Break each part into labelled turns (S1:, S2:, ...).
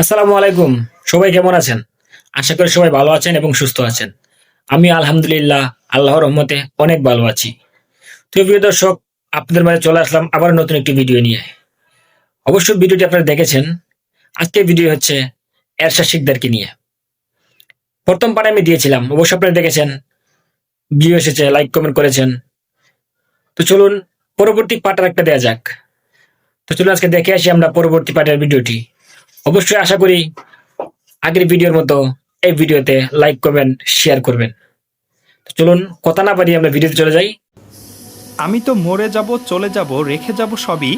S1: আসসালামু আলাইকুম। সবাই কেমন আছেন? আশা করি সবাই ভালো আছেন এবং সুস্থ আছেন। আমি আলহামদুলিল্লাহ আল্লাহর রহমতে অনেক ভালো আছি। তো প্রিয় দর্শক, আপনাদের মাঝে চলে আসলাম আবার নতুন একটি ভিডিও নিয়ে। অবশ্যই ভিডিওটি আপনারা দেখেছেন। আজকের ভিডিও হচ্ছে এরশা শিকদারকে নিয়ে। প্রথম পারে আমি দিয়েছিলাম, অবশ্যই আপনারা দেখেছেন। ভিউ এসেছে, লাইক, কমেন্ট করেছেন। তো চলুন, পরবর্তী পার্টার একটা দেওয়া যাক। তো চলুন আজকে দেখে আসি আমরা পরবর্তী পার্টের ভিডিওটি। অবশ্যই আশা করি আগের ভিডিওর মতো এই ভিডিওতে লাইক করবেন শেয়ার করবেন। চলুন কথা না পারি আমরা ভিডিওতে চলে যাই।
S2: আমি তো মরে যাব, চলে যাব, রেখে যাব সবই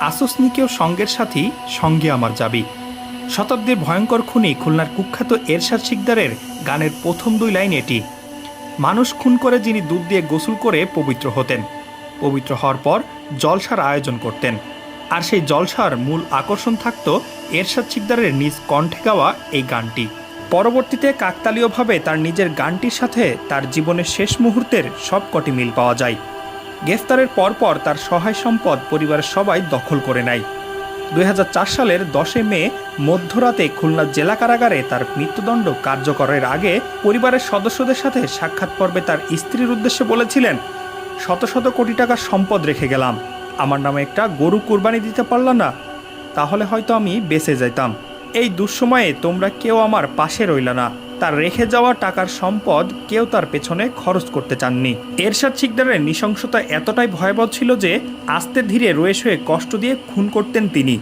S2: আসুসনিকেও সঙ্গের সাথী, সঙ্গে আমার যাবি। শতাব্দীর ভয়ঙ্কর খুনি খুলনার কুখ্যাত এরশাদ শিকদারের গানের প্রথম দুই লাইন এটি। মানুষ খুন করে যিনি দুধ দিয়ে গোসল করে পবিত্র হতেন। পবিত্র হওয়ার পর জলসার আয়োজন করতেন। আর সেই জলসার মূল আকর্ষণ থাকত এরশাদ শিকদারের নিজ কণ্ঠে গাওয়া এই গানটি। পরবর্তীতে কাকতালীয়ভাবে তার নিজের গানটির সাথে তার জীবনের শেষ মুহূর্তের সবকটি মিল পাওয়া যায়। গ্রেফতারের পরপর তার সহায় সম্পদ পরিবারের সবাই দখল করে নেয়। দু হাজার চার সালের দশই মে, মধ্যরাতে খুলনা জেলা কারাগারে তার মৃত্যুদণ্ড কার্যকরের আগে পরিবারের সদস্যদের সাথে সাক্ষাৎ পর্বে তার স্ত্রীর উদ্দেশ্যে বলেছিলেন, শত শত কোটি টাকার সম্পদ রেখে গেলাম। আমার নামে একটা গরু কুরবানি দিতে পারলাম না, তাহলে হয়তো আমি বেঁচে যাইতাম। এই দুঃসময়ে তোমরা কেউ আমার পাশে রইল না। তার রেখে যাওয়া টাকার সম্পদ কেউ তার পেছনে খরচ করতে চাননি। এরশাদ শিকদারের নৃশংসতা এতটাই ভয়াবহ ছিল যে আস্তে ধীরে রয়ে শুয়ে কষ্ট দিয়ে খুন করতেন তিনি।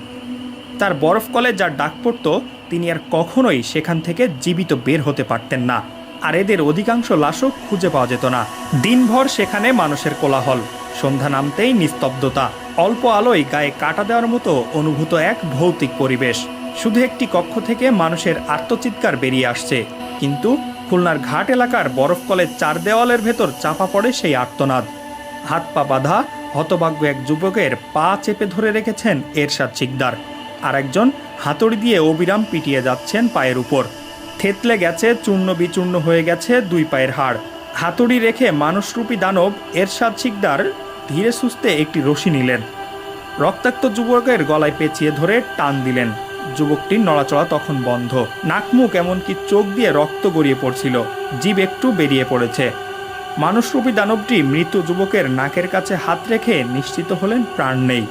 S2: তার বরফ কলে যার ডাক পড়ত, তিনি আর কখনোই সেখান থেকে জীবিত বের হতে পারতেন না। আর এদের অধিকাংশ লাশও খুঁজে পাওয়া যেত না। দিনভর সেখানে মানুষের কোলাহল। সন্ধ্যা নামতেই নিস্তব্ধতা। অল্প আলোয় গায়ে কাটা দেওয়ার মতো অনুভূত এক ভৌতিক পরিবেশ। শুধু একটি কক্ষ থেকে মানুষের আত্মচিৎকার বেরিয়ে আসছে। কিন্তু খুলনার ঘাট এলাকার বরফ কলের চার দেওয়ালের ভেতর চাপা পড়ে সেই আর্তনাদ। হাত পা বাঁধা হতভাগ্য এক যুবকের পা চেপে ধরে রেখেছেন এরশাদ শিকদার। আর একজন হাতুড়ি দিয়ে অবিরাম পিটিয়ে যাচ্ছেন পায়ের উপর। থেতলে গেছে চূর্ণ বিচূর্ণ হয়ে গেছে দুই পায়ের হাড়। হাতুড়ি রেখে মানুষরূপী দানব এরশাদ শিকদার ধীরে সুস্থে একটি রশি নিলেন। রক্তাক্ত যুবকের গলায় পেঁচিয়ে ধরে টান দিলেন। যুবকটির নড়াচড়া তখন বন্ধ। নাক মুখ এমনকি চোখ দিয়ে রক্ত গড়িয়ে পড়ছিল। জীব একটু বেরিয়ে পড়েছে। মানুষরূপী দানবটি মৃত যুবকের নাকের কাছে হাত রেখে নিশ্চিত হলেন প্রাণ নেই।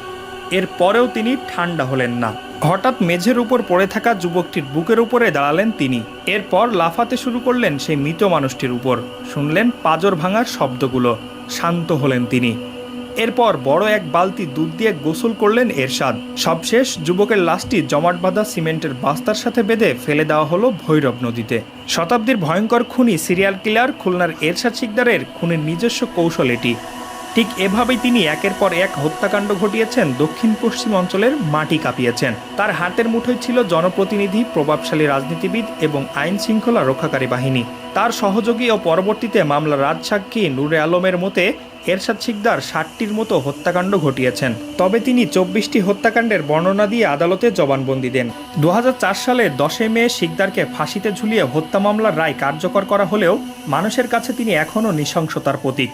S2: এর পরেও তিনি ঠান্ডা হলেন না। হঠাৎ মেঝের উপর পড়ে থাকা যুবকটির বুকের উপরে দাঁড়ালেন তিনি। এরপর লাফাতে শুরু করলেন সেই মৃত মানুষটির উপর। শুনলেন পাজর ভাঙার শব্দগুলো। শান্ত হলেন তিনি। এরপর বড় এক বালতি দুধ দিয়ে গোসল করলেন এরশাদ। সবশেষ যুবকের লাশটি জমাট বাঁধা সিমেন্টের বাস্তার সাথে বেঁধে ফেলে দেওয়া হলো ভৈরব নদীতে। শতাব্দীর ভয়ঙ্কর খুনি সিরিয়াল কিলার খুলনার এরশাদ শিকদারের খুনের নিজস্ব কৌশল এটি। ঠিক এভাবেই তিনি একের পর এক হত্যাকাণ্ড ঘটিয়েছেন দক্ষিণ পশ্চিম অঞ্চলের মাটি কাঁপিয়েছেন। তার হাতের মুঠোয় ছিল জনপ্রতিনিধি, প্রভাবশালী রাজনীতিবিদ এবং আইন শৃঙ্খলা রক্ষাকারী বাহিনী। তার সহযোগী ও পরবর্তীতে মামলা রাজসাক্ষী নূরে আলমের মতে, এরশাদ শিকদার ষাটটির মতো হত্যাকাণ্ড ঘটিয়েছেন। তবে তিনি চব্বিশটি হত্যাকাণ্ডের বর্ণনা দিয়ে আদালতে জবানবন্দি দেন। দু হাজার চার সালে দশই মে শিকদারকে ফাঁসিতে ঝুলিয়ে হত্যা মামলার রায় কার্যকর করা হলেও মানুষের কাছে তিনি এখনও নৃশংসতার প্রতীক।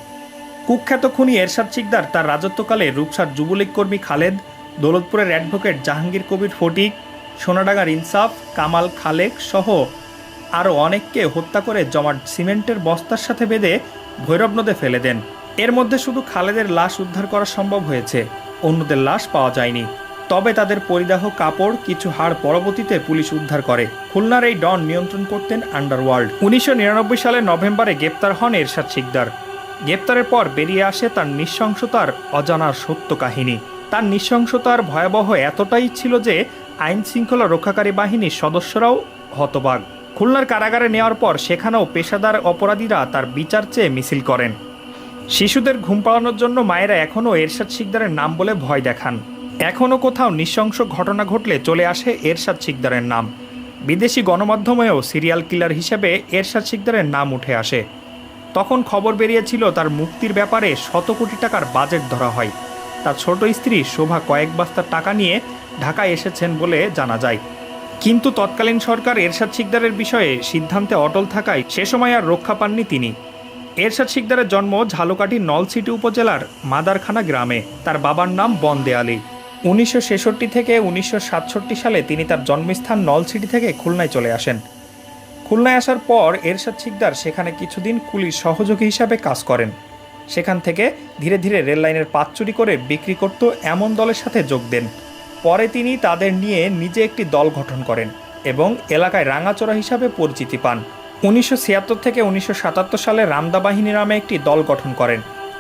S2: কুখ্যাত খুনি এরশাদ শিকদার তার রাজত্বকালে রূপসার যুবলীগ কর্মী খালেদ, দৌলতপুরের অ্যাডভোকেট জাহাঙ্গীর কবির ফটিক, সোনাডাঙ্গার ইনসাফ, কামাল খালেক সহ আরও অনেককে হত্যা করে জমাট সিমেন্টের বস্তার সাথে বেঁধে ভৈরব নদে ফেলে দেন। এর মধ্যে শুধু খালেদের লাশ উদ্ধার করা সম্ভব হয়েছে, অন্যদের লাশ পাওয়া যায়নি। তবে তাদের পরিদাহ কাপড়, কিছু হাড় পরবর্তীতে পুলিশ উদ্ধার করে। খুলনার এই ডন নিয়ন্ত্রণ করতেন আন্ডারওয়ার্ল্ড। উনিশশো নিরানব্বই সালের নভেম্বরে গ্রেপ্তার হন এরশাদ শিকদার। গ্রেপ্তারের পর বেরিয়ে আসে তার নৃশংসতার অজানার সত্য কাহিনী তার নৃশংসতার ভয়াবহ এতটাই ছিল যে আইন শৃঙ্খলা রক্ষাকারী বাহিনীর সদস্যরাও হতবাক। খুলনার কারাগারে নেওয়ার পর সেখানেও পেশাদার অপরাধীরা তার বিচার চেয়ে মিছিল করেন। শিশুদের ঘুম পাড়ানোর জন্য মায়েরা এখনও এরশাদ শিকদারের নাম বলে ভয় দেখান। এখনও কোথাও নৃশংস ঘটনা ঘটলে চলে আসে এরশাদ শিকদারের নাম। বিদেশি গণমাধ্যমেও সিরিয়াল কিলার হিসেবে এরশাদ শিকদারের নাম উঠে আসে। তখন খবর বেরিয়েছিল তার মুক্তির ব্যাপারে শত কোটি টাকার বাজেট ধরা হয়। তার ছোট স্ত্রী শোভা কয়েক বস্তার টাকা নিয়ে ঢাকায় এসেছেন বলে জানা যায়। কিন্তু তৎকালীন সরকার এরশাদ শিকদারের বিষয়ে সিদ্ধান্তে অটল থাকায় সে সময় আর রক্ষা পাননি তিনি। এরশাদ শিকদারের জন্ম ঝালকাঠির নলসিটি উপজেলার মাদারখানা গ্রামে। তার বাবার নাম বন্দে আলী উনিশশো ছেষট্টি থেকে উনিশশো সাতষট্টি সালে তিনি তার জন্মস্থান নলসিটি থেকে খুলনায় চলে আসেন। খুলনায় আসার পর এরশাদ শিকদার সেখানে কিছুদিন কুলির সহযোগী হিসাবে কাজ করেন। সেখান থেকে ধীরে ধীরে রেল লাইনের পাত চুরি করে বিক্রি করত এমন দলের সাথে যোগ দেন। পরে তিনি তাদের নিয়ে নিজে একটি দল গঠন করেন এবং এলাকায় রাঙাচোরা হিসাবে পরিচিতি পান। উনিশশো ছিয়াত্তর থেকে উনিশশো সাতাত্তর সালে রামদা বাহিনী নামে একটি দল গঠন করেন,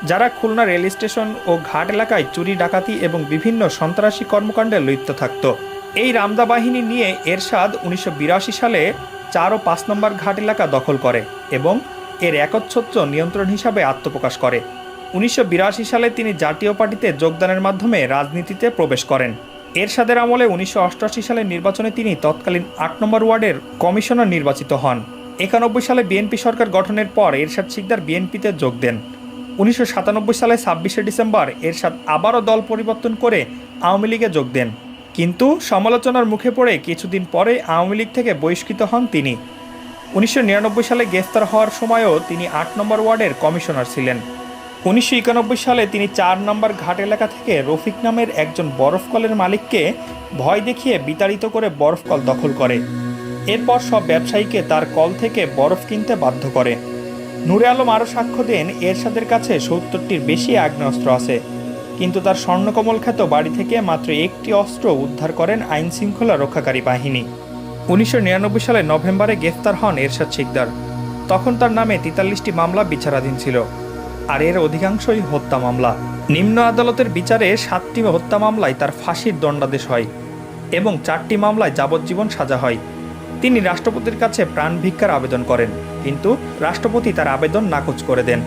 S2: যারা খুলনা রেল স্টেশন ও ঘাট এলাকায় চুরি, ডাকাতি এবং বিভিন্ন সন্ত্রাসী কর্মকাণ্ডে লিপ্ত থাকত। এই রামদা বাহিনী নিয়ে এরশাদ উনিশশো বিরাশি সালে চার ও পাঁচ নম্বর ঘাট এলাকা দখল করে এবং এর একচ্ছত্র নিয়ন্ত্রণ হিসাবে আত্মপ্রকাশ করে। উনিশশো বিরাশি সালে তিনি জাতীয় পার্টিতে যোগদানের মাধ্যমে রাজনীতিতে প্রবেশ করেন। এরশাদের আমলে উনিশশো সালের নির্বাচনে তিনি তৎকালীন আট নম্বর ওয়ার্ডের কমিশনার নির্বাচিত হন। একানব্বই সালে বিএনপি সরকার গঠনের পর এরশাদ শিকদার বিএনপিতে যোগ দেন। উনিশশো সাতানব্বই সালে ছাব্বিশে ডিসেম্বর এরশাদ আবারও দল পরিবর্তন করে আওয়ামী লীগে যোগ দেন। কিন্তু সমালোচনার মুখে পড়ে কিছুদিন পরে আওয়ামী লীগ থেকে বহিষ্কৃত হন তিনি। উনিশশো নিরানব্বই সালে গ্রেফতার হওয়ার সময়ও তিনি আট নম্বর ওয়ার্ডের কমিশনার ছিলেন। উনিশশো একানব্বই সালে তিনি চার নম্বর ঘাট এলাকা থেকে রফিক নামের একজন বরফ কলের মালিককে ভয় দেখিয়ে বিতাড়িত করে বরফ কল দখল করে। এরপর সব ব্যবসায়ীকে তার কল থেকে বরফ কিনতে বাধ্য করে। নূরে আলম আরও সাক্ষ্য দেন, এরশাদের কাছে সত্তরটির বেশি আগ্নেয়াস্ত্র আছে। কিন্তু তার স্বর্ণকমল খ্যাত বাড়ি থেকে মাত্র একটি অস্ত্র উদ্ধার করেন আইন শৃঙ্খলা রক্ষাকারী বাহিনী। উনিশশো নিরানব্বই সালে নভেম্বরে গ্রেফতার হন এরশাদ শিকদার। তখন তার নামে তেতাল্লিশটি মামলা বিচারাধীন ছিল। আর এর অধিকাংশই হত্যা মামলা। নিম্ন আদালতের বিচারে সাতটি হত্যা মামলায় তার ফাঁসির দণ্ডাদেশ হয় এবং চারটি মামলায় যাবজ্জীবন সাজা হয়। তিনি রাষ্ট্রপতির কাছে প্রাণ ভিক্ষার আবেদন করেন, কিন্তু রাষ্ট্রপতি তার আবেদন নাকচ করে দেন।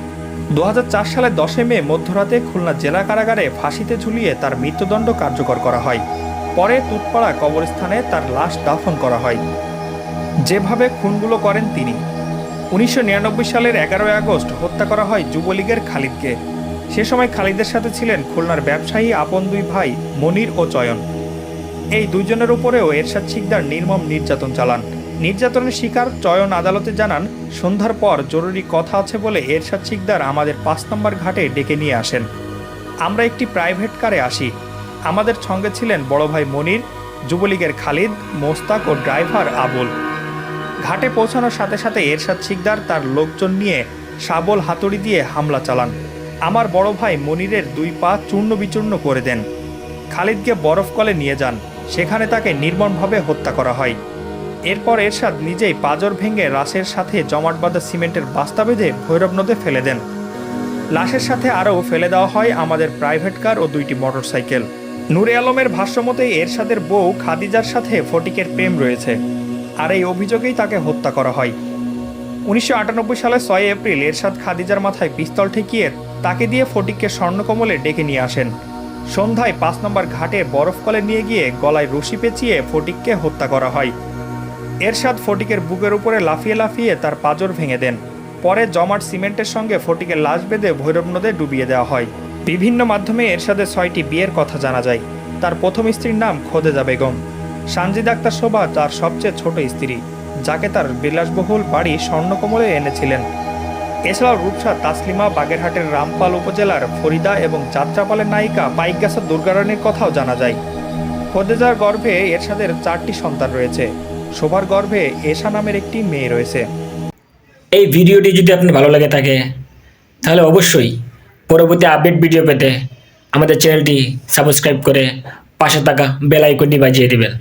S2: দু হাজার চার সালের দশই মে মধ্যরাতে খুলনা জেলা কারাগারে ফাঁসিতে ঝুলিয়ে তার মৃত্যুদণ্ড কার্যকর করা হয়। পরে তুতপাড়া কবরস্থানে তার লাশ দাফন করা হয়। যেভাবে খুনগুলো করেন তিনি। উনিশশো নিরানব্বই সালের এগারোই আগস্ট হত্যা করা হয় যুবলীগের খালিদকে। সে সময় খালিদের সাথে ছিলেন খুলনার ব্যবসায়ী আপন দুই ভাই মনির ও চয়ন। এই দুইজনের উপরেও এরশাদ শিকদার নির্মম নির্যাতন চালান। নির্যাতনের শিকার চয়ন আদালতে জানান, সন্ধ্যার পর জরুরি কথা আছে বলে এরশাদ শিকদার আমাদের পাঁচ নম্বর ঘাটে ডেকে নিয়ে আসেন। আমরা একটি প্রাইভেট কারে আসি। আমাদের সঙ্গে ছিলেন বড় ভাই মনির, যুবলীগের খালিদ, মোস্তাক ও ড্রাইভার আবুল। ঘাটে পৌঁছানোর সাথে সাথে এরশাদ শিকদার তার লোকজন নিয়ে শাবল হাতুড়ি দিয়ে হামলা চালান। আমার বড় ভাই মনিরের দুই পা চূর্ণ বিচূর্ণ করে দেন। খালিদকে বরফ কলে নিয়ে যান। সেখানে তাকে নির্মমভাবে হত্যা করা হয়। এরপর এরশাদ নিজেই পাজর ভেঙে রাশের সাথে জমাট বাঁধা সিমেন্টের বাস্তা বেঁধে ভৈরব নদে ফেলে দেন। লাশের সাথে আরও ফেলে দেওয়া হয় আমাদের প্রাইভেট কার ও দুইটি মোটরসাইকেল। নূরে আলমের ভাষ্যমতে এরশাদের বউ খাদিজার সাথে ফটিকের প্রেম রয়েছে, আর এই অভিযোগেই তাকে হত্যা করা হয়। উনিশশো আটানব্বই সালে ছয় এপ্রিল এরশাদ খাদিজার মাথায় পিস্তল ঠেকিয়ে তাকে দিয়ে ফটিককে স্বর্ণকমলে ডেকে নিয়ে আসেন। সন্ধ্যায় পাঁচ নম্বর ঘাটে বরফ কলে নিয়ে গিয়ে গলায় রশি পেঁচিয়ে ফটিককে হত্যা করা হয়। এরশাদ ফটিকের বুকের উপরে লাফিয়ে লাফিয়ে তার পাজর ভেঙে দেন। পরে জমাট সিমেন্টের সঙ্গে ফটিকের লাশ বেঁধে ভৈরব নদে ডুবিয়ে দেওয়া হয়। বিভিন্ন মাধ্যমে এরশাদের ছয়টি বিয়ের কথা জানা যায়। তার প্রথম স্ত্রীর নাম খোদেজা বেগম। সানজিদ আক্তার শোভা তার সবচেয়ে ছোট স্ত্রী, যাকে তার বিলাসবহুল বাড়ি স্বর্ণকমলে এনেছিলেন। এছাড়াও রূপসা তাসলিমা বাগেরহাটের রামপাল উপজেলার ফরিদা এবং যাত্রাপালের নায়িকা পাইকগাছা দুর্গারানীর কথাও জানা যায়। খোদেজার গর্ভে এরশাদের চারটি সন্তান রয়েছে। শোভার গর্ভে এশা নামের একটি মেয়ে রয়েছে।
S1: এই ভিডিওটি যদি আপনি ভালো লাগে থাকে, তাহলে অবশ্যই পরবর্তী আপডেট ভিডিও পেতে আমাদের চ্যানেলটি সাবস্ক্রাইব করে পাশে থাকা বেল আইকনটি বাজিয়ে দিবেন।